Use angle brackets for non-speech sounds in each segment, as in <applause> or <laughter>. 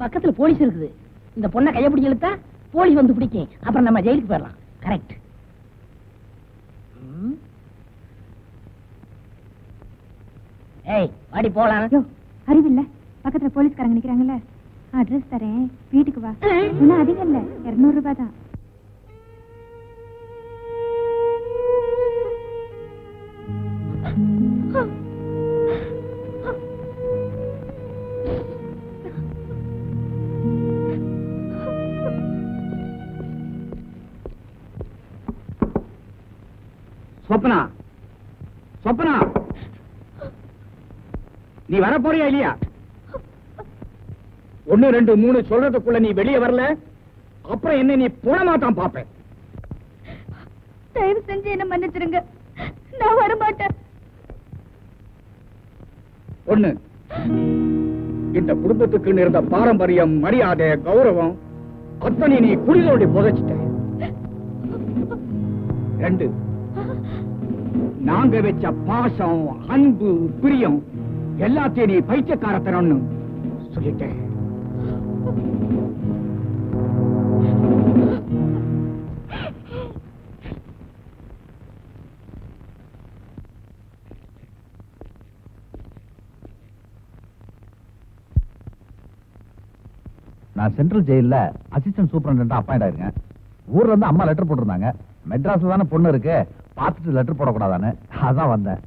பக்கத்துல போலீஸ் இருக்குது. இந்த பொண்ணை கைய பிடிச்சி இழுத்தா போலீஸ் வந்து பிடிக்கும். அப்புறம் நம்ம ஜெயிலுக்கு போயிடலாம். கரெக்ட் ஏய் வாடி போலாம் அறிவில்ல. பக்கத்துல போலீஸ்காரங்க நிக்கிறாங்கல்ல. அட்ரஸ் தரேன். வீட்டுக்கு வா. அதிகம் இல்ல. இருநூறு ரூபாய் தான். சொப்பனா? சொப்பனா? நீ வர போறியா இல்லையா? ஒண்ணு ரெண்டு மூணு சொல்றதுக்குள்ள நீ வெளியே வரல. அப்புறம் என்ன நீ போனமாத்தான் பாப்பேன் தயவு செஞ்சு என்ன மன்னிச்சிருங்க. நான் வர மாட்டேன் ஒண்ணு இந்த குடும்பத்துக்கு இருந்த பாரம்பரியம் மரியாதை கௌரவம் அத்தனை நீ குடிதோண்டி புதைச்சிட்ட. ரெண்டு நாங்க வச்ச பாசம் அன்பு பிரியம் எல்லாத்தையும் நீ பைத்தியக்காரத்தனம்னு சொல்லிட்டேன். நான் சென்ட்ரல் ஜெயில்ல அசிஸ்டன்ட் சூப்பரண்டா அப்பாயிண்ட் ஆயிருக்கேன். ஊர்ல இருந்து அம்மா லெட்டர் போட்டிருந்தாங்க. மெட்ராஸ்ல தானே பொண்ணு இருக்கு. பார்த்துட்டு லெட்டர் போடக்கூடாதான்னு அதான் வந்தேன்.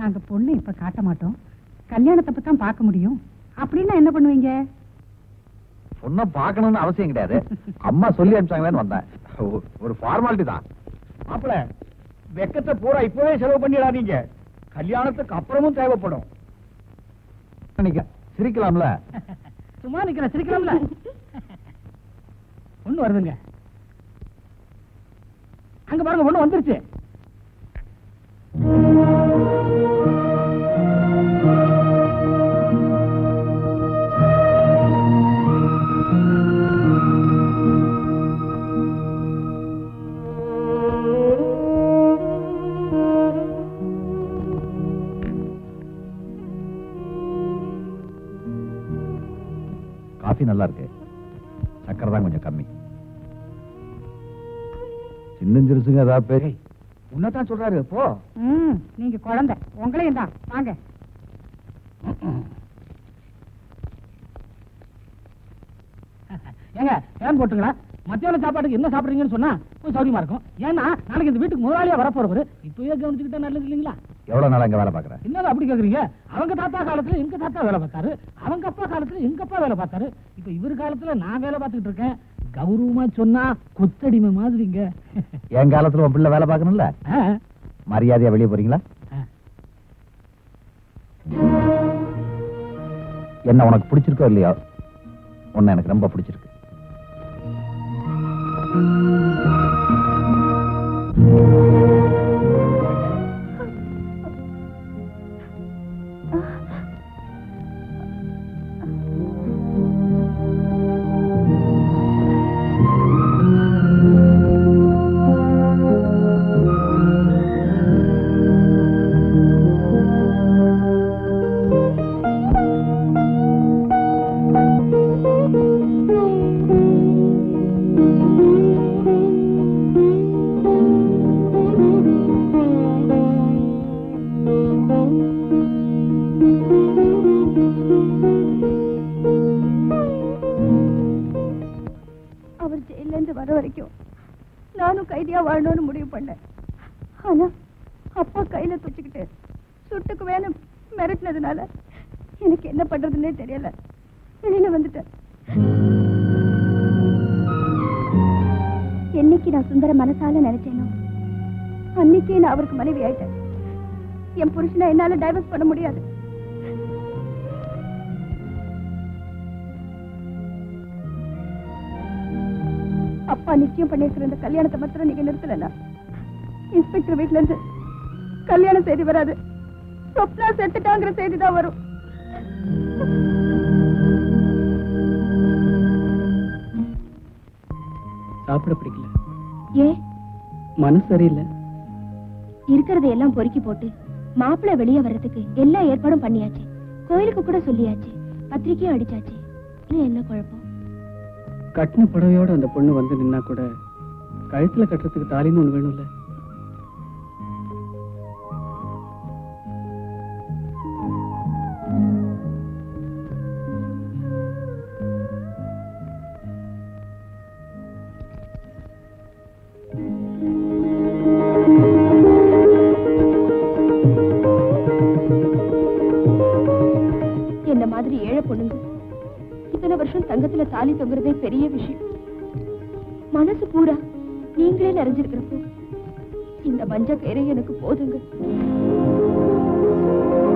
நாங்க பொண்ணு இப்ப காட்ட மாட்டோம். கல்யாணத்தப்ப தான் பார்க்க முடியும். அப்படின்னா என்ன பண்ணுவீங்க? பொண்ணை பார்க்கணும்னு அவசியம் கிடையாது. அம்மா சொல்லி அனுப்பிச்சாங்களேன்னு வந்தேன். ஒரு ஃபார்மாலிட்டி தான். மாப்பிள வெக்கத்தை பூரா இப்பவே செலவு பண்ணிடாதீங்க. கல்யாணத்துக்கு அப்புறமும் தேவைப்படும். நினைக்க சிரிக்கலாம்ல? சும்மா நிக்கிற சிரிக்கலாம்ல? <laughs> பொண்ணு வருதுங்க. அங்க பாருங்க ஒண்ணு வந்துருச்சு. சின்னஞ்சிருசுங்க ஏதாவது பேரு? உன்னதான் சொல்றாரு. போ. ம் நீங்க குழந்தை. உங்களையும் தான் வாங்க. ஏங்க ஏன் போட்டுங்களா? மத்தியான சாப்பாட்டுக்கு என்ன சாப்பிடுறீங்கன்னு சொன்னா கொஞ்சம் சௌரியமா இருக்கும். ஏன்னா நாளைக்கு இந்த வீட்டுக்கு முதலாளியா வரப்போறவரு இப்பவே கவனிச்சுக்கிட்டா நல்லது இல்லைங்களா? எவ்வளவு நாளா இங்க வேலை பாக்குறேன் என்னங்க அப்படி கேக்குறீங்க? அவங்க தாத்தா காலத்துல எங்க தாத்தா வேலை பார்த்தாரு? அவங்க அப்பா காலத்துல எங்க அப்பா வேலை பார்த்தாரு? இப்ப இவர் காலத்துல நான் வேலை பார்த்துக்கிட்டு இருக்கேன். கௌரவமா சொன்னா கொத்தடிமை மாதிரிங்க. என் காலத்துல உன் பிள்ளை வேலை பார்க்கணும்ல? மரியாதையா வெளியே போறீங்களா. என்ன உனக்கு பிடிச்சிருக்கோ இல்லையோ? உன்னை எனக்கு ரொம்ப பிடிச்சிருக்கு. சுந்தர மனசால நினைச்சேனோ? அன்னைக்கே நான் அவருக்கு மனைவி ஆயிட்டேன். என் புருஷனை என்னால டைவர்ஸ் பண்ண முடியாது. அப்பா நிச்சயம் பண்ணிருக்கிற இந்த கல்யாணத்தை மாத்திரம் நீங்க நிறுத்தலனா இன்ஸ்பெக்டர் வீட்ல இருந்து கல்யாண செய்தி வராது. சொப்னா செத்துட்டாங்கிற செய்தி தான் வரும். சாப்பிட பிடிக்கல. ஏ மனசு சரியில்லை. இருக்கிறத எல்லாம் பொறுக்கி போட்டு மாப்பிள்ளை வெளியே வர்றதுக்கு எல்லா ஏற்பாடும் பண்ணியாச்சு. கோயிலுக்கு கூட சொல்லியாச்சு. பத்திரிக்கையும் அடிச்சாச்சு. இன்னும் என்ன குழப்பம்? கட்டின புடவையோட அந்த பொண்ணு வந்து நின்னா கூட கழுத்துல கட்டுறதுக்கு தாலின்னு ஒண்ணு வேணும்ல. மனசு பூரா நீங்களே நிறைஞ்சிருக்கிறப்போ இந்த மஞ்ச கயிறை எனக்கு போதுங்க.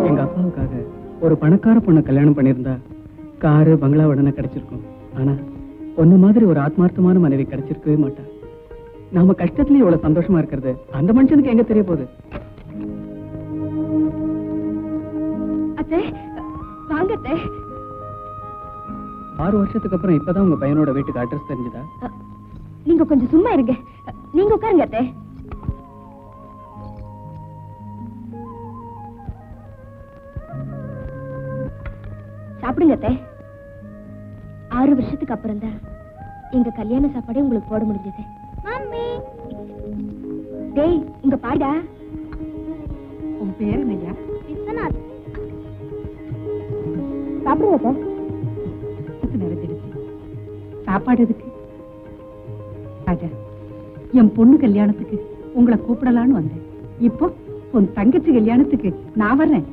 எங்க அப்பாவுக்காக ஒரு பணக்கார பொண்ணை கல்யாணம் பண்ணியிருந்தா காரு பங்களா உடனே கிடைச்சிருக்கும். ஆனா ஒன்ன மாதிரி ஒரு ஆத்மார்த்தமான மனைவி கிடைச்சிருக்கவே மாட்டா. நாம கஷ்டத்துலயும் இவ்வளவு சந்தோஷமா இருக்கிறது அந்த மனுஷனுக்கு எங்க தெரிய போகுது? அத்தை வாங்க அத்தை. ஆறு வருஷத்துக்கு அப்புறம் இப்பதான் உங்க பையனோட வீட்டுக்கு அட்ரஸ் தெரிஞ்சதா? நீங்க கொஞ்சம் சும்மா இருங்க. நீங்க உட்காருங்க அத்தை. சாப்பிடுங்க அத்தை. ஆறு வருஷத்துக்கு அப்புறம் தான் எங்க கல்யாண சாப்பாடே உங்களுக்கு போட முடிஞ்சது. மம்மி. டேய் இங்க பாடா உன் பேர் என்னய்யா விஸ்வநாத். சாப்பிடுங்க நிறைஞ்சிடுச்சு சாப்பாடு எதுக்கு? என் பொண்ணு கல்யாணத்துக்கு உங்களை கூப்பிடலான்னு வந்தேன். இப்போ உன் தங்கச்சி கல்யாணத்துக்கு நான் வர்றேன்.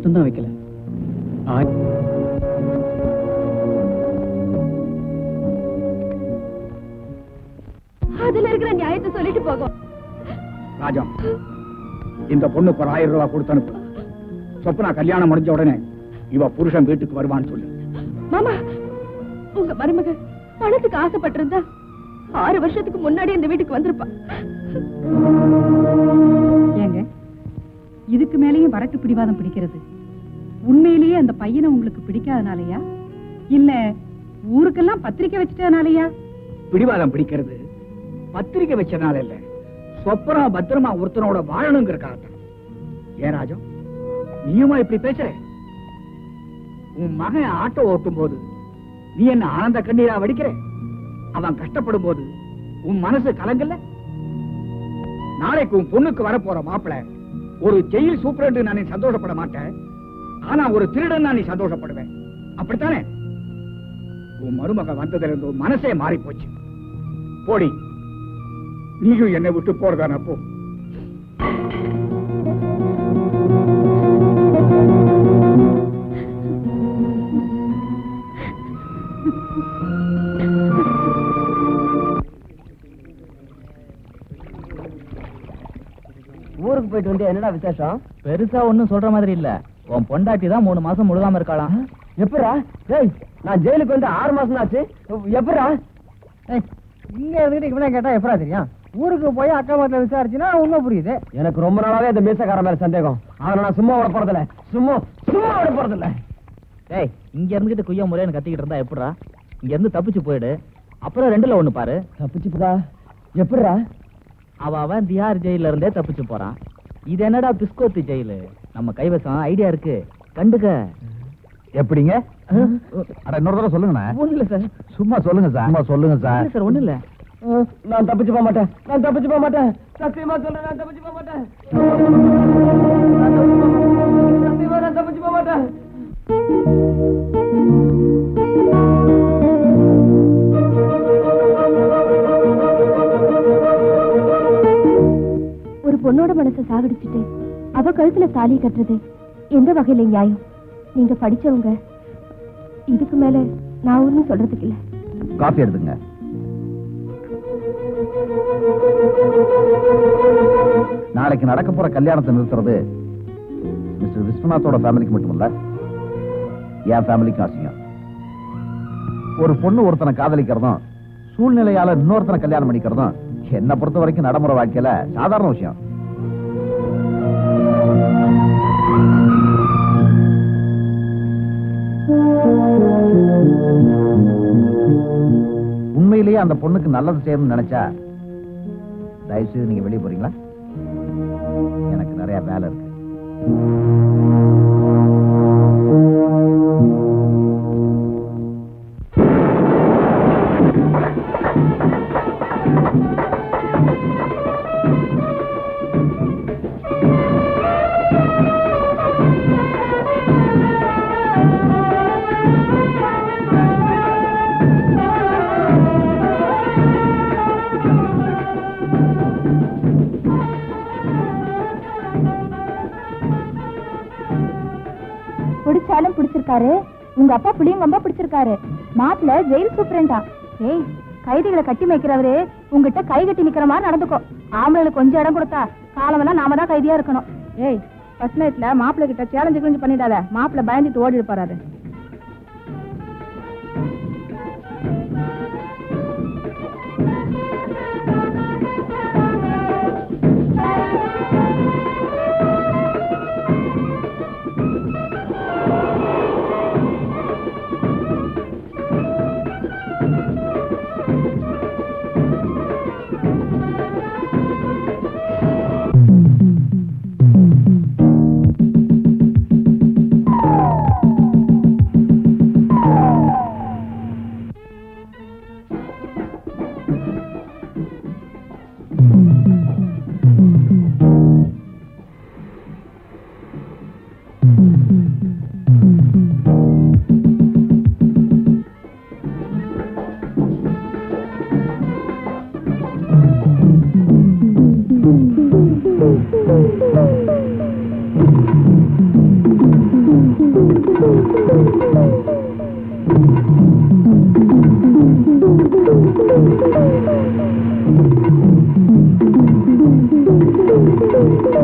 மட்டும்தான் வைக்கல. அதுல இருக்கிற நியாயத்தை சொல்லிட்டு போகும் ராஜா இந்த பொண்ணுக்கு ஒரு ஆயிரம் ரூபாய் கொடுத்து அனுப்பு. சொப்பனா கல்யாணம் முடிஞ்ச உடனே இவ புருஷன் வீட்டுக்கு வருவான்னு சொல்லு. மாமா உங்க மருமக பணத்துக்கு ஆசைப்பட்டிருந்தா ஆறு வருஷத்துக்கு முன்னாடி இந்த வீட்டுக்கு வந்திருப்பா. மேலேயும் பிடிவாதம் பிடிக்கிறது? உண்மையிலேயே அந்த பையனை உங்களுக்கு பிடிக்காதனாலயா? இல்ல ஊருக்கெல்லாம் பத்திரிக்கை வச்சிட்டதுனாலயா பிடிவாதம் பிடிக்கிறது பத்திரிக்கை வச்சதுனால இல்ல. சொப்பரா பத்திரமா ஒருத்தனோட வாழணுங்கிறக்காகத்தான் ஏன் ராஜம் நீயுமா இப்படி பேசுற? உன் மகன் ஆட்டோ ஓட்டும் போது நீ என்ன ஆனந்த கண்ணீரா வடிக்கிற? அவன் கஷ்டப்படும் போது உன் மனசு கலங்கல? நாளைக்கு உன் பொண்ணுக்கு வரப்போற மாப்பிள்ள ஒரு ஜெயில் சூப்பரண்டு நான் நீ சந்தோஷப்பட மாட்டேன். ஆனா ஒரு திருடன் நான் நீ சந்தோஷப்படுவேன். அப்படித்தானே? உன் மருமக வந்ததுல இருந்து மனசே மாறி போச்சு போடி நீயும் என்னை விட்டு போறதான போ. போயிட்டு வந்து என்னடா விசேஷம்? பெருசா ஒண்ணும் சொல்ற மாதிரி இல்ல. உன் பொண்டாட்டி தான் மூணு மாசம் முழுகாம இருக்காளாம் எப்படா? டேய் நான் ஜெயிலுக்கு வந்து ஆறு மாசம் ஆச்சு. எப்படா? இங்க இருந்துட்டு இவனை கேட்டா எப்படா தெரியும்? ஊருக்கு போய் அக்கா மரத்துல விசாரிச்சுன்னா உண்மை புரியுது. எனக்கு ரொம்ப நாளாவே இந்த மீசக்கார மேல சந்தேகம். அவனை நான் சும்மா விட போறதில்ல. சும்மா சும்மா விட போறதில்ல. டேய் இங்க இருந்துகிட்டு குய்யா முறையன்னு கத்திக்கிட்டு இருந்தா எப்படிடா இங்க இருந்து தப்பிச்சு போயிடு. அப்புறம் ரெண்டுல ஒண்ணு பாரு. தப்பிச்சுப்பதா எப்படிடா அவ அவன் திஹார் ஜெயில இருந்தே தப்பிச்சு போறான். இது என்னடா பிஸ்கோத்து ஜெயிலு? நம்ம கைவசம் ஐடியா இருக்கு. கண்டுக்க. எப்படிங்க? அட இன்னொரு தடவை சொல்லுங்கண்ணே. ஒண்ணு இல்ல சார். சும்மா சொல்லுங்க சார். சும்மா சொல்லுங்க இல்ல சார் சார் ஒண்ணு இல்ல நான் தப்பிச்சு போக மாட்டேன். நான் தப்பிச்சு போக மாட்டேன். சத்தியமா சொல்றேன் நான் தப்பிச்சு போக மாட்டேன். நான் தப்பிச்சு போக மாட்டேன். சத்தியமா நான் தப்பிச்சு போக மாட்டேன். பொண்ணோட மனசை சாகடிச்சுட்டு அவ கழுத்துல தாலி கட்டுறது எந்த வகையில நியாயம்? நீங்க படிச்சவங்க இதுக்கு மேல நான் ஒண்ணும் சொல்றதுக்கு இல்ல. காப்பி எடுத்துங்க நாளைக்கு நடக்க போற கல்யாணத்தை நிறுத்துறது மிஸ்டர் விஸ்வநாத்தோட ஃபேமிலிக்கு மட்டும் இல்ல என் ஃபேமிலிக்கும் அசிங்கம். ஒரு பொண்ணு ஒருத்தனை காதலிக்கிறதும் சூழ்நிலையால இன்னொருத்தனை கல்யாணம் பண்ணிக்கிறதும் என்னை பொறுத்த வரைக்கும் நடைமுறை வாழ்க்கையில சாதாரண விஷயம். உண்மையிலேயே அந்த பொண்ணுக்கு நல்லது செய்யணும்னு நினைச்சா தயவு செய்து நீங்க வெளியே போறீங்களா? எனக்கு நிறைய வேலை இருக்கு. உங்க அப்பா புளியும் ரொம்ப பிடிச்சிருக்காரு. மாப்பிள்ள ஜெயில் சூப்பரண்டா ஏய் கைதிகளை கட்டி மேய்க்கிறவரு உங்ககிட்ட கை கட்டி நிக்கிற மாதிரி நடந்துக்கோ. ஆம்பளைகளுக்கு கொஞ்சம் இடம் கொடுத்தா காலமெல்லாம் நாம தான் கைதியா இருக்கணும். ஏய் ஃபர்ஸ்ட் நைட்ல மாப்பிள்ள கிட்ட சேலஞ்சு கிழிஞ்சு பண்ணிடாத. மாப்பிள்ள பயந்துட்டு ஓடிட்டு போறாரு.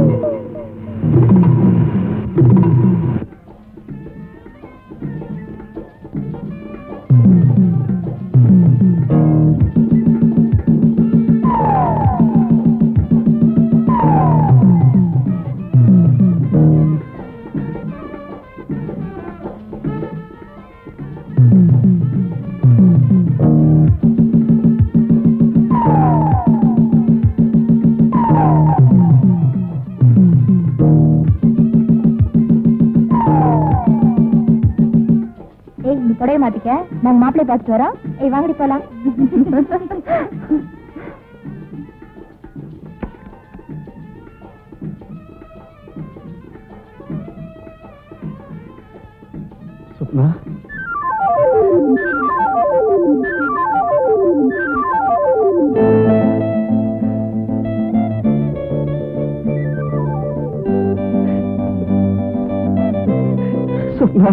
ஏய் நீ நாங்க மாப்பிள்ளைய பார்த்துட்டு வரோம் ஏய் வாங்கடி போலாம் சுப்னா சுப்னா சுப்னா